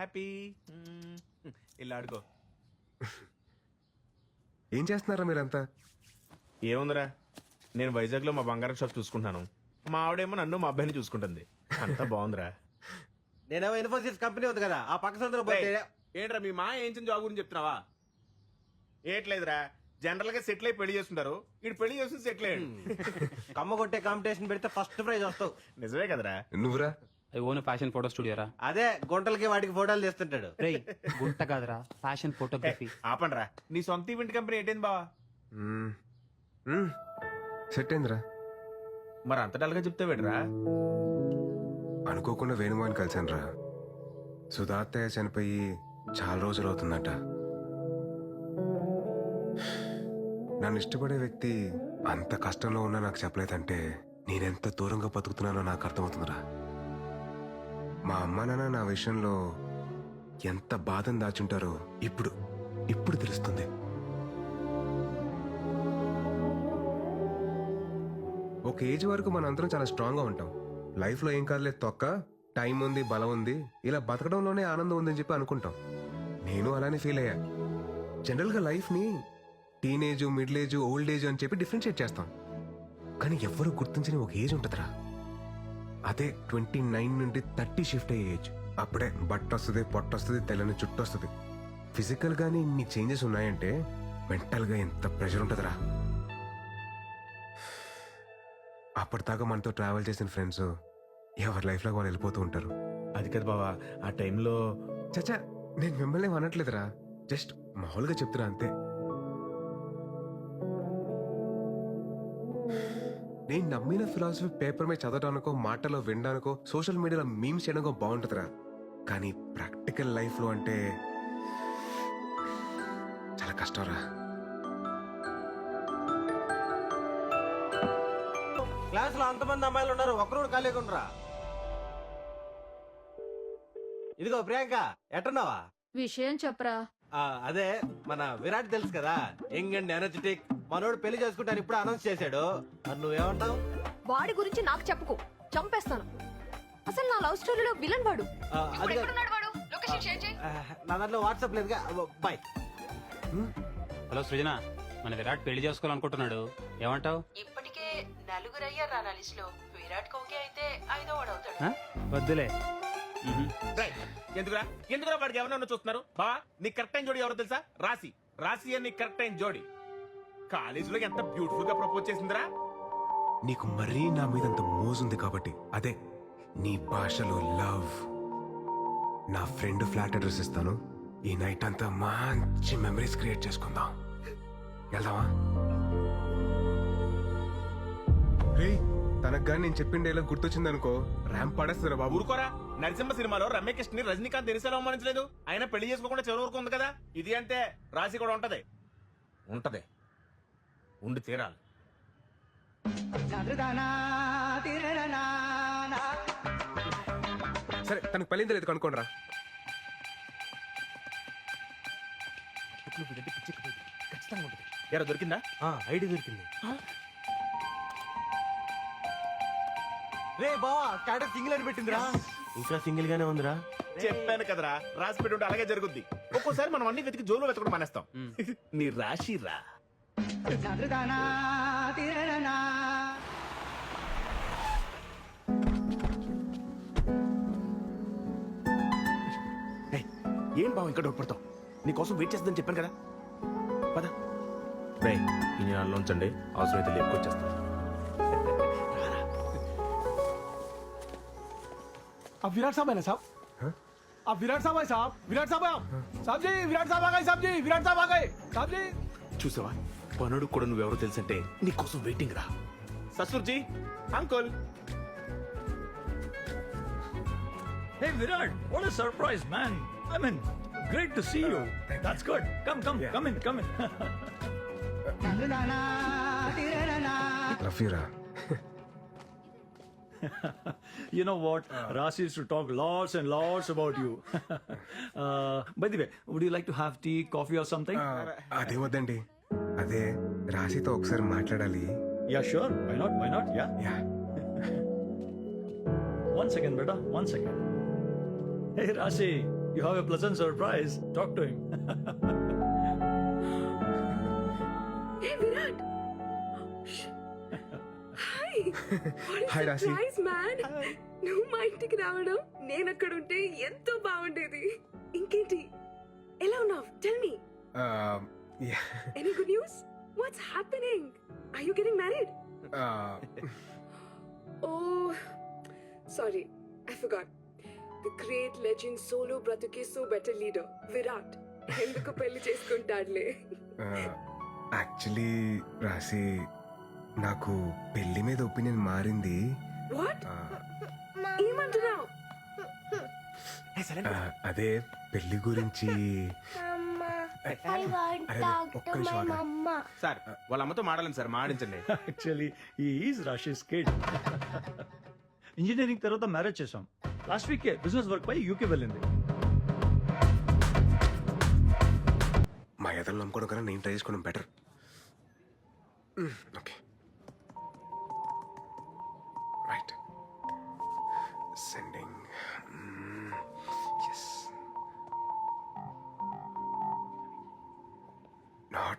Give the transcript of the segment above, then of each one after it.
Happy. ఇలా ఆడుకో ఏం చేస్తున్నారా మీరంతా? ఏముందిరా? నేను వైజాగ్లో మా బంగారం షాప్ చూసుకుంటున్నాను. మా ఆవిడేమో నన్ను మా అబ్బాయిని చూసుకుంటుంది. అంతా బాగుందిరా. నేనేమో ఇన్ఫోసిస్ కంపెనీ ఉంది కదా ఆ పక్క సందులో పోతే ఏంట్రా మీ మా ఏం జాబ్ గురించి చెప్తున్నావా? ఏట్లేదురా. జనరల్గా సెటిల్ అయి పెళ్ళి చేస్తుంటారు. ఇటు పెళ్ళి చేసి సెటిల్ అయ్యాడు. కమ్మ కొట్టే కాంపిటీషన్ పెడితే ఫస్ట్ ప్రైజ్ వస్తావు. నిజమే కదరా. నువ్వురా. I own fashion photo studio రా అదే గుంటలకి వాటికి ఫోటోలు తీస్తుంటాడు. రేయ్ గుంట కాదురా ఫ్యాషన్ ఫోటోగ్రఫీ. ఆపండ్రా. నీ సొంత ఈవెంట్ కంపెనీ ఏంటైంది బావా. సెట్ అయిందిరా. మరి అంత డల్గా చెప్తే వేడరా? అనుకోకుండా వేణుమాని కలిశాను రా సుధాత్తయ్య చనిపోయి చాలా రోజులు అవుతుందట. నన్ను ఇష్టపడే వ్యక్తి అంత కష్టంలో ఉన్నా నాకు చెప్పలేదంటే నేనెంత దూరంగా బతుకుతున్నానో నాకు అర్థమవుతుందిరా. మా అమ్మ నాన్న నా విషయంలో ఎంత బాధను దాచుంటారో ఇప్పుడు ఇప్పుడు తెలుస్తుంది. ఒక ఏజ్ వరకు మన అందరం చాలా స్ట్రాంగ్గా ఉంటాం. లైఫ్లో ఏం కాదులే తొక్క టైం ఉంది బలం ఉంది ఇలా బతకడంలోనే ఆనందం ఉందని చెప్పి అనుకుంటాం. నేను అలానే ఫీల్ అయ్యా. జనరల్గా లైఫ్ని teenage middle age old age అని చెప్పి డిఫరెన్షియేట్ చేస్తాం. కానీ ఎవ్వరూ గుర్తించని ఒక ఏజ్ ఉంటుందిరా. అదే ట్వంటీ నైన్ నుండి థర్టీ షిఫ్ట్ అయ్యే ఏజ్ అప్పుడే బట్ట వస్తుంది పొట్ట వస్తుంది తెల్లని చుట్టూ వస్తుంది. ఫిజికల్ గానీ ఇన్ని చేంజెస్ ఉన్నాయంటే మెంటల్గా ఎంత ప్రెషర్ ఉంటుందిరా. అప్పటిదాకా మనతో ట్రావెల్ చేసిన ఫ్రెండ్స్ ఎవరి లైఫ్లో వాళ్ళు వెళ్ళిపోతూ ఉంటారు. అది కదా బావా ఆ టైంలో చచ్చా నేను మిమ్మల్ని అనట్లేదురా. జస్ట్ మామూలుగా చెప్తున్నా అంతే. నేను నమ్మిన ఫిలాసఫీ పేపర్ మీద చదవడానికో మాటలో వినడానికో సోషల్ మీడియాలో మీమ్స్ చేయడానికో బాగుంటుందిరా. కానీ ప్రాక్టికల్ లైఫ్లో అంటే చాలా కష్టంరా. క్లాస్లో అంతమంది అమ్మాయిలు ఉన్నారు ఒకరు ఖాళీగా ఉండరా. ఇదిగో ప్రియాంక ఎట్టున్నావా? విషయం చెప్పరా. ఆ, అదే మన విరాట్ తెలుసు కదా యంగ్ అండ్ ఎనర్జెటిక్ మనోడు పెళ్ళి చేసుకుంటాను ఇప్పుడు అనౌన్స్ చేశాడు. మరి నువ్వేమంటావు? వాడి గురించి నాకు చెప్పుకో. చంపేస్తాను. అసలు నా లవ్ స్టోరీలో విలన్ వాడు. ఆ, ఇప్పుడు అది కాదు. ఎక్కడున్నాడు వాడు? లొకేషన్ షేర్ చేయి. ఆ, నా దాంట్లో వాట్సాప్ లేదుగా? బాయ్. హలో సృజన మన విరాట్ పెళ్ళి చేసుకోవాలనుకుంటున్నాడు. ఏమంటావు? ఇప్పటికే నలుగురు అయ్యారు నా లిస్ట్లో. విరాట్ కోహ్లీ అయితే ఐదో వాడు అవుతాడు. వద్దులే. రేయ్, ఎందుకురా? ఎందుకురా వాడికి ఎవరన్నా చూస్తున్నారు? బావా నీ కరెక్ట్ టైం జోడి ఎవరో తెలుసా? రాసి రాసి అని కరెక్ట్ టైం జోడి. కాలేజీలో ఎంత బ్యూటిఫుల్గా ప్రపోజ్ చేసిందిరా? నీకు మరీ నా మీద అంత మోజుంది కాబట్టి. అదే నీ భాషలో లవ్. నా ఫ్రెండ్ ఫ్లాట్ అడ్రస్ ఇస్తాను. ఈ నైట్ అంతా మంచి మెమరీస్ క్రియేట్ చేసుకుందాం. వెళ్దామా? రే తనకు కానీ నేను చెప్పిన డైలాగ్ గుర్తొచ్చింది అనుకో ర్యాంప్ పడేస్తారా బాబు. ఊరుకోరా నరసింహ సినిమాలో రమ్యకృష్ణ ని రజనీకాంత్ దినిసేలా అవమానించలేదు? ఆయన పెళ్ళి చేసుకోకుండా చివరి వరకు ఉంది కదా? ఇది అంతే రాసి కూడా ఉంటది. ఉంటది. ఉండి తీరాలి. సరే తనకు పెళ్ళింది లేదు కనుక్కోండి రా ఖచ్చితంగా ఉంటది ఎరా దొరికిందా. ఐడి దొరికింది రే బావా స్టాటస్ సింగిల్ అని పెట్టిందిరా. ఇంకా సింగిల్ గానే ఉందిరా. చెప్పాను కదరా రాసి పెట్టి ఉంటే అలాగే జరుగుద్ది. ఒక్కోసారి మనం అన్ని వెతికి జోలు వెతకడం మానేస్తాం. నీ రాశి రా ఏయ్, ఏం బావ ఇక్కడ పడతావు నీకోసం వెయిట్ చేస్తుందని చెప్పాను కదా పద రే ఈ నెలలో ఉంచండి అవసరమైతే లేపుకొచ్చేస్తాను अब विराट साहब है ना साहब अब विराट साहब है साहब विराट साहब है आप साहब जी विराट साहब आ गए साहब जी विराट साहब आ गए साहब जी చూసావా పనుడు కూడా నువ్వెవరో తెలుసంటే నీకోసం వెయిటింగ్ రా ససుర్జీ uncle Hey Virat, what a surprise, man! I mean, great to see you. That's good. Come, come, come in, come in. Love you రా you know what? Rasi used to talk lots and lots about you. uh, by the way, would you like to have tea, coffee, or something? అదే వద్దండి అదే రాశితో ఒకసారి మాట్లాడాలి. Yeah sure why not why not yeah yeah one second beta one second hey Rashi you have a pleasant surprise talk to him hey Virat hi Rashi hi man నువ్వు మా ఇంటికి రావడం నేను అక్కడ ఉంటే ఎంతో బాగుండేది. ఇంకేంటి? ఎలా ఉన్నావు? Tell me yeah, any good news what's happening are you getting married uh, oh sorry I forgot the great legend solo బ్రతుకే సో బెటర్ లీడర్ విరాట్ ఎందుకు పెళ్ళి చేసుకుంటాడులే? యాక్చువల్లీ రాసి నాకు పెళ్ళి మీద ఒపీనియన్ మారింది. వాట్ Uh, ఏమంటున్నావు? Uh, అదే పెళ్ళి గురించి సార్ వాళ్ళ అమ్మతో మాడాలి sir మాడించండి Actually, he is Rashi's kid. Engineering తర్వాత మ్యారేజ్ చేసాం లాస్ట్ వీక్ బిజినెస్ వర్క్ పై యూకే వెళ్ళింది. మా ఎదలు నమ్ముకోవడం కన్నా నేను ట్రై చేసుకోవడం బెటర్ ఓకే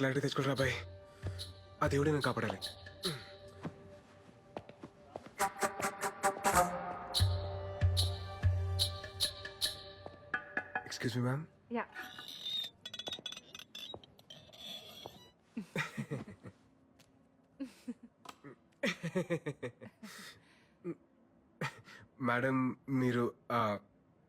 క్లారిటీ తెచ్చుకోరా బాయ్ ఆ దేవుడే నేను కాపాడాలి. Excuse me ma'am yeah madam మీరు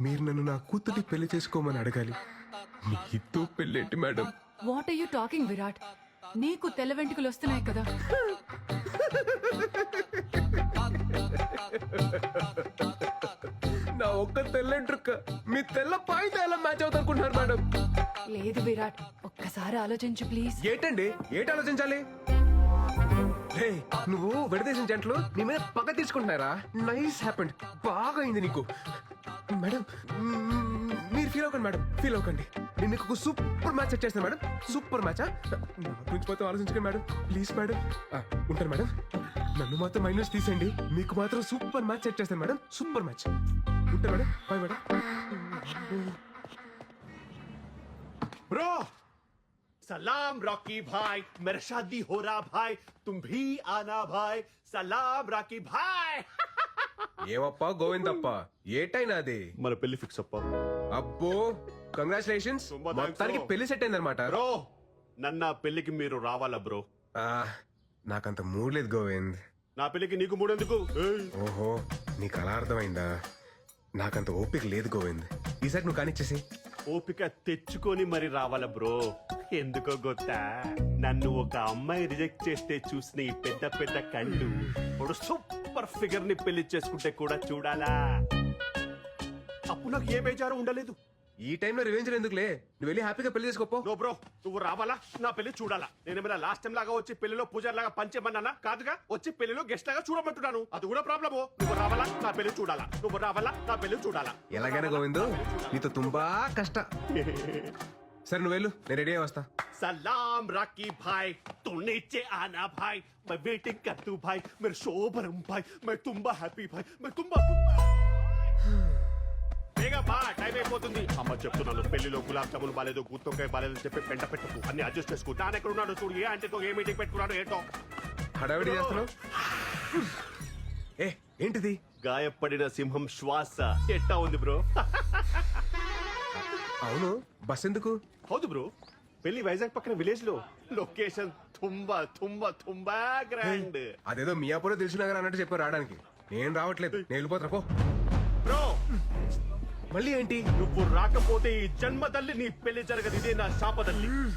మీరు నన్ను నా కూతుర్ని పెళ్ళి చేసుకోమని అడగాలి. మీతో పెళ్ళేంటి madam? What are you talking Virat నీకు తెల్ల వెంట్రుకలు వస్తున్నాయి కదా. నా ఒక్క తెల్లంట్రుక్క మీ తెల్ల ఎలా మ్యాచ్ అవుతా అనుకుంటున్నారు మేడం? లేదు విరాట్ ఒక్కసారి ఆలోచించు ప్లీజ్ ఏంటండి? ఏంటి ఆలోచించాలి? హే నువ్వు విడదీసిన జంటలు నీ మీద పగ తీసుకుంటున్నారా? నైస్ హ్యాపెండ్ బాగా అయింది నీకు. మేడం మీరు ఫీల్ అవ్వకండి మేడం ఫీల్ అవ్వకండి. నేను నీకు సూపర్ మ్యాచ్ సెట్ చేస్తాను మేడం. సూపర్ మ్యాచా నా గురించి మొత్తం ఆలోచించకండి మేడం. Please madam. ఉంటారు ఉంటాను మేడం. నన్ను మాత్రం మైనస్ తీసేయండి. మీకు మాత్రం సూపర్ మ్యాచ్ సెట్ చేస్తాను మేడం. సూపర్ మ్యాచ్ ఉంటాను మేడం. Bye madam. బ్రో सलाम रॉकी भाई मेरा शादी हो रहा भाई तुम भी आना भाई सलाम रॉकी भाई ఏమప్పా గోవిందప్ప ఏటైనా అది మన పెళ్లి ఫిక్స్ అప్ప అబ్బో కంగ్రాచులేషన్స్ తుంబా thanks, మొత్తానికి bro. పెళ్లి సెట్ అయిందనమాట బ్రో నన్న పెళ్లికి మీరు రావాలా బ్రో నాకంత మూడ్ లేదు గోవింద్ నా పెళ్లికి నీకు మూడెందుకు ఏయ్. ఓహో నీకు అలా అర్థమైందా నాకంత ఓపిక లేదు గోవింద్. ఈసారి నువ్వు కానిచ్చేసి ఓపిక తెచ్చుకొని మరి రావాల బ్రో? ఎందుకో గొత్తా? నన్ను ఒక అమ్మాయి రిజెక్ట్ చేస్తే చూసిన ఈ పెద్ద పెద్ద కళ్ళు ఇప్పుడు సూపర్ ఫిగర్ని పెళ్ళి చేసుకుంటే కూడా చూడాలా? అప్పుడు నాకు ఏ బేజారు ఉండలేదు. ఈ టైంలో రివెంజ్ ఎందుకులే నువ్వు వెళ్ళి హ్యాపీగా పెళ్లి చేసుకోపో నో బ్రో నువ్వు రావాలా నా పెళ్లి చూడాలా నేనేమైనా లాస్ట్ టైం లాగా వచ్చి పెళ్లిలో పూజారి లాగా పంచేమన్నానా కాదుగా వచ్చి పెళ్లిలో గెస్ట్ లాగా చూడమంటున్నాను అది కూడా ప్రాబ్లము నువ్వు రావాలా నా పెళ్లి చూడాలా నువ్వు రావాలా నా పెళ్లి చూడాలా ఎలాగైనా గోవిందు నీతో తుంబా కష్ట సరే నువ్వు వెళ్ళు నేను రెడీ అయ్యి వస్తా सलाम राकी भाई तू नीचे आना भाई मैं वेटिंग कर तू भाई मेरे शोभरम भाई मैं तुम्बा हैप्पी भाई मैं तुम्बा బేగా బా టైం అయిపోతుంది. అమ్మ చెప్తున్నాను పెళ్ళిలో గులాబ్ జామున్ బాలేదు గుత్తొంకాయ బాలేదు చెప్పి పెంట పెట్టుకు. అన్ని అడ్జస్ట్ చేసుకో. నాన్న ఎక్కడ ఉన్నాడు చూడు ఏ అంటే ఏ మీటింగ్ పెట్టుకున్నాడు ఏంటో. హడావిడి చేస్తున్నావు? ఏ ఏంటిది? గాయపడిన సింహం శ్వాస. ఎట్టా ఉంది బ్రో? అవును బస్ ఎందుకు? హౌదు బ్రో పెళ్ళి వైజాగ్ పక్కన విలేజ్లో. లొకేషన్ తుంబా తుంబా తుంబా గ్రాండ్ అదేదో మియాపూర్ తెలిసినగర్ అన్నట్టు చెప్పారు రావడానికి. నేను రావట్లేదు. నేను వెళ్ళిపోతున్నా పో. మళ్ళీ ఏంటి? నువ్వు రాకపోతే ఈ జన్మ తల్లి నీ పెళ్ళి జరగదు. ఇదే నా శాపదల్లి